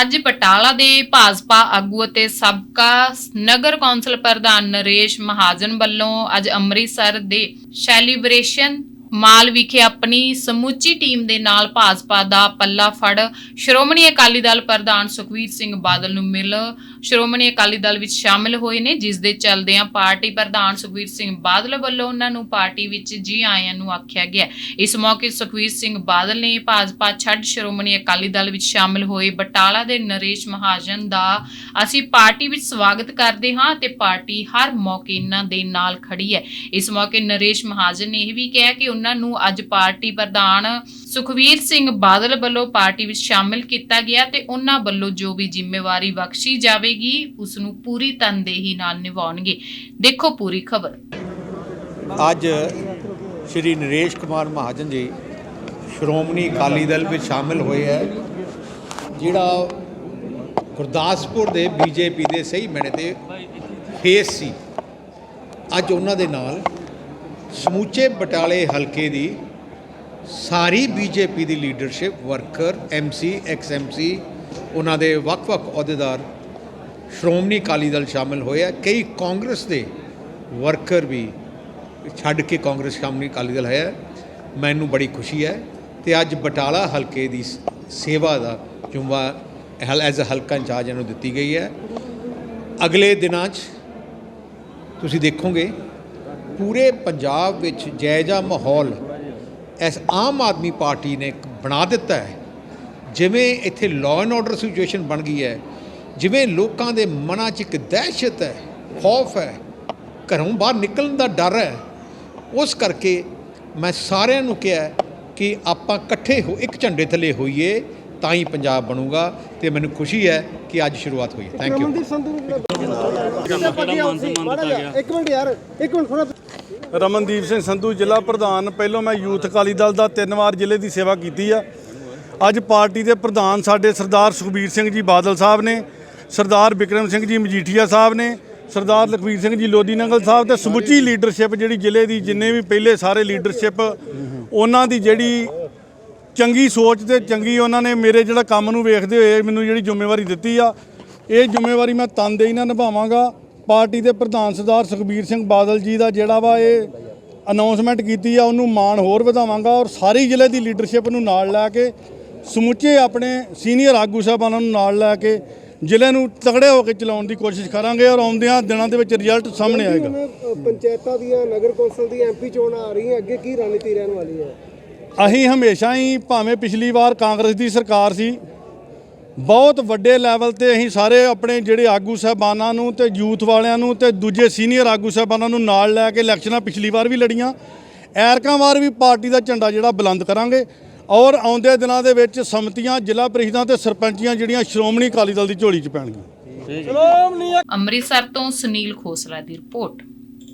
ਅੱਜ ਬਟਾਲਾ ਦੇ ਭਾਜਪਾ ਆਗੂ ਅਤੇ ਸਾਬਕਾ ਨਗਰ ਕੌਂਸਲ ਪ੍ਰਧਾਨ ਨਰੇਸ਼ ਮਹਾਜਨ ਵੱਲੋਂ ਅੱਜ ਅੰਮ੍ਰਿਤਸਰ ਦੇ ਸੈਲੀਬ੍ਰੇਸ਼ਨ ਮਾਲ ਵਿਖੇ ਆਪਣੀ ਸਮੁੱਚੀ ਟੀਮ ਦੇ ਨਾਲ ਭਾਜਪਾ ਦਾ ਪੱਲਾ ਫੜ। ਸ਼੍ਰੋਮਣੀ ਅਕਾਲੀ ਦਲ ਪ੍ਰਧਾਨ ਸੁਖਵੀਰ ਸਿੰਘ ਬਾਦਲ ਨੂੰ ਮਿਲ ਸ਼੍ਰੋਮਣੀ ਅਕਾਲੀ ਦਲ ਵਿੱਚ ਸ਼ਾਮਿਲ ਹੋਏ ਨੇ, ਜਿਸ ਦੇ ਚੱਲਦਿਆਂ ਪਾਰਟੀ ਪ੍ਰਧਾਨ ਸੁਖਵੀਰ ਸਿੰਘ ਬਾਦਲ ਵੱਲੋਂ ਉਹਨਾਂ ਨੂੰ ਪਾਰਟੀ ਵਿੱਚ ਜੀ ਆਇਆਂ ਨੂੰ ਆਖਿਆ ਗਿਆ। ਇਸ ਮੌਕੇ ਸੁਖਵੀਰ ਸਿੰਘ ਬਾਦਲ ਨੇ ਭਾਜਪਾ ਛੱਡ ਸ਼੍ਰੋਮਣੀ ਅਕਾਲੀ ਦਲ ਵਿੱਚ ਸ਼ਾਮਿਲ ਹੋਏ ਬਟਾਲਾ ਦੇ ਨਰੇਸ਼ ਮਹਾਜਨ ਦਾ ਅਸੀਂ ਪਾਰਟੀ ਵਿੱਚ ਸਵਾਗਤ ਕਰਦੇ ਹਾਂ ਤੇ ਪਾਰਟੀ ਹਰ ਮੌਕੇ ਇਹਨਾਂ ਦੇ ਨਾਲ ਖੜੀ ਹੈ। ਇਸ ਮੌਕੇ ਨਰੇਸ਼ ਮਹਾਜਨ ਨੇ ਇਹ ਵੀ ਕਿਹਾ ਕਿ ਉਹਨਾਂ ਨੂੰ ਅੱਜ ਪਾਰਟੀ ਪ੍ਰਧਾਨ ਸੁਖਵੀਰ ਸਿੰਘ ਬਾਦਲ ਵੱਲੋਂ ਪਾਰਟੀ ਵਿੱਚ ਸ਼ਾਮਿਲ ਕੀਤਾ ਗਿਆ ਤੇ ਉਹਨਾਂ ਵੱਲੋਂ ਜੋ ਵੀ ਜ਼ਿੰਮੇਵਾਰੀ ਬਖਸ਼ੀ ਜਾਵੇਗੀ, ਉਸ ਨੂੰ ਪੂਰੀ ਤਨਦੇਹੀ ਨਾਲ ਨਿਭਾਉਣਗੇ। ਦੇਖੋ ਪੂਰੀ ਖਬਰ। ਅੱਜ ਸ਼੍ਰੀ ਨਰੇਸ਼ ਕੁਮਾਰ ਮਹਾਜਨ ਜੀ ਸ਼੍ਰੋਮਣੀ ਅਕਾਲੀ ਦਲ ਵਿੱਚ ਸ਼ਾਮਿਲ ਹੋਏ ਹੈ, ਜਿਹੜਾ ਗੁਰਦਾਸਪੁਰ ਦੇ ਬੀਜੇਪੀ ਦੇ ਸਹੀ ਮੈਨੇ ਤੇ ਫੇਸ ਸੀ। ਅੱਜ ਉਹਨਾਂ ਦੇ ਨਾਲ ਸਮੂਚੇ ਬਟਾਲੇ ਹਲਕੇ ਦੀ ਸਾਰੀ ਬੀਜੇਪੀ ਦੀ leadership worker MC ex MC ਉਹਨਾਂ ਦੇ ਵੱਖ-ਵੱਖ ਅਹੁਦੇਦਾਰ ਸ਼੍ਰੋਮਣੀ ਅਕਾਲੀ ਦਲ ਸ਼ਾਮਿਲ ਹੋਏ ਆ। ਕਈ ਕਾਂਗਰਸ ਦੇ ਵਰਕਰ ਵੀ ਛੱਡ ਕੇ ਕਾਂਗਰਸ ਸ਼੍ਰੋਮਣੀ ਅਕਾਲੀ ਦਲ ਹੈ। ਮੈਨੂੰ ਬੜੀ ਖੁਸ਼ੀ ਹੈ ਤੇ ਅੱਜ ਬਟਾਲਾ ਹਲਕੇ ਦੀ ਸੇਵਾ ਦਾ ਜੁੰਮਾ ਹਲ ਐਜ਼ ਅ ਹਲਕਾ ਇੰਚਾਰਜ ਇਹਨੂੰ ਦਿੱਤੀ ਗਈ ਹੈ। ਅਗਲੇ ਦਿਨਾਂ 'ਚ ਤੁਸੀਂ ਦੇਖੋਗੇ, ਪੂਰੇ ਪੰਜਾਬ ਵਿੱਚ ਜੈਜਾ ਮਾਹੌਲ ਇਸ ਆਮ ਆਦਮੀ ਪਾਰਟੀ ਨੇ ਇੱਕ ਬਣਾ ਦਿੱਤਾ ਹੈ। ਜਿਵੇਂ ਇੱਥੇ ਲਾਅ ਐਂਡ ਆਰਡਰ ਸਿਚੁਏਸ਼ਨ ਬਣ ਗਈ ਹੈ, ਜਿਵੇਂ ਲੋਕਾਂ ਦੇ ਮਨਾਂ 'ਚ ਇੱਕ ਦਹਿਸ਼ਤ ਹੈ, ਖੌਫ ਹੈ, ਘਰੋਂ ਬਾਹਰ ਨਿਕਲਣ ਦਾ ਡਰ ਹੈ, ਉਸ ਕਰਕੇ ਮੈਂ ਸਾਰਿਆਂ ਨੂੰ ਕਿਹਾ ਕਿ ਆਪਾਂ ਇਕੱਠੇ ਹੋ, ਇੱਕ ਝੰਡੇ ਥੱਲੇ ਹੋਈਏ, ਤਾਂ ਹੀ ਪੰਜਾਬ ਬਣੂਗਾ ਤੇ ਮੈਨੂੰ ਖੁਸ਼ੀ ਹੈ ਕਿ ਅੱਜ ਸ਼ੁਰੂਆਤ ਹੋਈ ਥੈਂਕ ਯੂ ਇੱਕ ਮਿੰਟ ਯਾਰ ਇੱਕ ਮਿੰਟ ਥੋੜਾ ਰਮਨਦੀਪ ਸਿੰਘ ਸੰਧੂ ਜ਼ਿਲ੍ਹਾ ਪ੍ਰਧਾਨ। ਪਹਿਲੋਂ ਮੈਂ ਯੂਥ ਅਕਾਲੀ ਦਲ ਦਾ ਤਿੰਨ ਵਾਰ ਜ਼ਿਲ੍ਹੇ ਦੀ ਸੇਵਾ ਕੀਤੀ ਆ। ਅੱਜ ਪਾਰਟੀ ਦੇ ਪ੍ਰਧਾਨ ਸਾਡੇ ਸਰਦਾਰ ਸੁਖਬੀਰ ਸਿੰਘ ਜੀ ਬਾਦਲ ਸਾਹਿਬ ਨੇ, ਸਰਦਾਰ ਵਿਕਰਮ ਸਿੰਘ ਜੀ ਮਜੀਠੀਆ ਸਾਹਿਬ ਨੇ, ਸਰਦਾਰ ਲਖਵੀਰ ਸਿੰਘ ਜੀ ਲੋਦੀ ਨੰਗਲ ਸਾਹਿਬ ਤੇ ਸਮੁੱਚੀ ਲੀਡਰਸ਼ਿਪ ਜਿਹੜੀ ਜ਼ਿਲ੍ਹੇ ਦੀ ਜਿੰਨੇ ਵੀ ਪਹਿਲੇ ਸਾਰੇ ਲੀਡਰਸ਼ਿਪ, ਉਹਨਾਂ ਦੀ ਜਿਹੜੀ ਚੰਗੀ ਸੋਚ ਤੇ ਚੰਗੀ ਉਹਨਾਂ ਨੇ ਮੇਰੇ ਜਿਹੜਾ ਕੰਮ ਨੂੰ ਵੇਖਦੇ ਹੋਏ ਮੈਨੂੰ ਜਿਹੜੀ ਜ਼ਿੰਮੇਵਾਰੀ ਦਿੱਤੀ ਆ ਇਹ ਜ਼ਿੰਮੇਵਾਰੀ ਮੈਂ ਤਨਦੇਹੀ ਨਾਲ ਨਿਭਾਵਾਂਗਾ। ਪਾਰਟੀ ਦੇ ਪ੍ਰਧਾਨ ਸਰਦਾਰ ਸੁਖਬੀਰ ਸਿੰਘ ਬਾਦਲ ਜੀ ਦਾ ਜਿਹੜਾ ਵਾ ਇਹ ਅਨਾਉਂਸਮੈਂਟ ਕੀਤੀ ਆ ਉਹਨੂੰ ਮਾਣ ਹੋਰ ਵਧਾਵਾਂਗਾ ਔਰ ਸਾਰੀ ਜ਼ਿਲ੍ਹੇ ਦੀ ਲੀਡਰਸ਼ਿਪ ਨੂੰ ਨਾਲ ਲੈ ਕੇ ਸਮੁੱਚੇ ਆਪਣੇ ਸੀਨੀਅਰ ਆਗੂ ਸਾਹਿਬਾਨਾਂ ਨੂੰ ਨਾਲ ਲੈ ਕੇ ਜ਼ਿਲ੍ਹੇ ਨੂੰ ਤਗੜੇ ਹੋ ਕੇ ਚਲਾਉਣ ਦੀ ਕੋਸ਼ਿਸ਼ ਕਰਾਂਗੇ ਔਰ ਆਉਂਦਿਆਂ ਦਿਨਾਂ ਦੇ ਵਿੱਚ ਰਿਜ਼ਲਟ ਸਾਹਮਣੇ ਆਏਗਾ। ਪੰਚਾਇਤਾਂ ਦੀਆਂ ਨਗਰ ਕੌਂਸਲ ਦੀ ਐਮਪੀ ਚੋਣਾਂ ਆ ਰਹੀਆਂ ਅੱਗੇ ਕੀ ਰਣਨੀਤੀ ਰਹਿਣ ਵਾਲੀ ਹੈ? ਅਸੀਂ ਹਮੇਸ਼ਾ ਹੀ ਭਾਵੇਂ ਪਿਛਲੀ ਵਾਰ ਕਾਂਗਰਸ ਦੀ ਸਰਕਾਰ ਸੀ ਬਹੁਤ ਵੱਡੇ ਲੈਵਲ ਤੇ ਅਸੀਂ ਸਾਰੇ ਆਪਣੇ ਜਿਹੜੇ ਆਗੂ ਸਾਹਿਬਾਨਾਂ ਨੂੰ ਤੇ ਯੂਥ ਵਾਲਿਆਂ ਨੂੰ ਤੇ ਦੂਜੇ ਸੀਨੀਅਰ ਆਗੂ ਸਾਹਿਬਾਨਾਂ ਨੂੰ ਨਾਲ ਲੈ ਕੇ ਇਲੈਕਸ਼ਨਾਂ ਪਿਛਲੀ ਵਾਰ ਵੀ ਲੜੀਆਂ। ਐਰਕਾਂ ਵਾਰ ਵੀ ਪਾਰਟੀ ਦਾ ਝੰਡਾ ਜਿਹੜਾ ਬੁਲੰਦ ਕਰਾਂਗੇ ਔਰ ਆਉਂਦੇ ਦਿਨਾਂ ਦੇ ਵਿੱਚ ਸਮਤੀਆਂ ਜ਼ਿਲ੍ਹਾ ਪ੍ਰੀਸ਼ਦਾਂ ਤੇ ਸਰਪੰਚੀਆਂ ਜਿਹੜੀਆਂ ਸ਼੍ਰੋਮਣੀ ਅਕਾਲੀ ਦਲ ਦੀ ਝੋਲੀ 'ਚ ਪੈਣਗੀਆਂ। ਅੰਮ੍ਰਿਤਸਰ ਤੋਂ ਸੁਨੀਲ ਖੋਸਲਾ ਦੀ ਰਿਪੋਰਟ।